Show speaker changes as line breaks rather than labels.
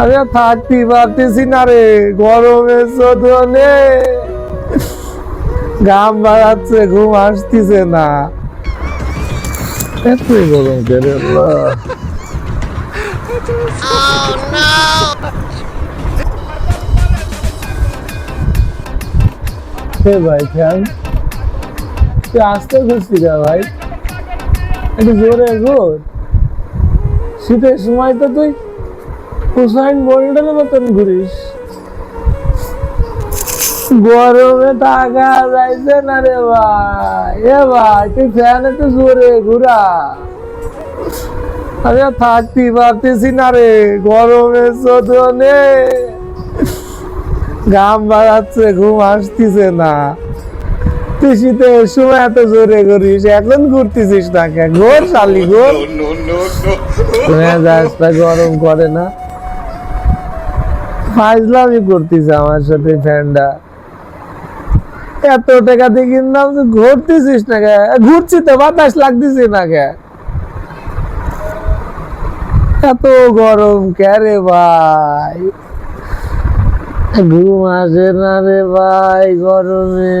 আর থাকতে পারতেছি না রে, গরমে চোদনে। ঘাম বাড়াচ্ছে, ঘুম আসতেছে না। এত গরম হে ভাই, ফ্যান। তুই আসতে ঘুরছি না ভাই? একটু জোরে ঘুর। শীতের সময় তো তুই হুসাইন বোল্টের মতন ঘুরিস গরমে থাকা যাইছে না রে ভাই এ ভাই তুই ফ্যান একটু জোরে ঘুরা আর থাকতে পারতেছি না রে গরমে চোদনে ঘাম বাড়াচ্ছে ঘুম আসতেছে না তুই শীতের সময় এত জোরে করিস এখন ঘুরতেছিস না ঘোর শালি ঘোর গরম করে না ফাইজলামি করতেছে আমার সাথে ফ্যানটা এত টাকা দিয়ে কিনলাম তুই ঘুরতেছিস না কে? ঘুরছি তো, বাতাস লাগতেছি না কে? এত গরম কে রে ভাই? ঘুম আসে না রে ভাই গরমে।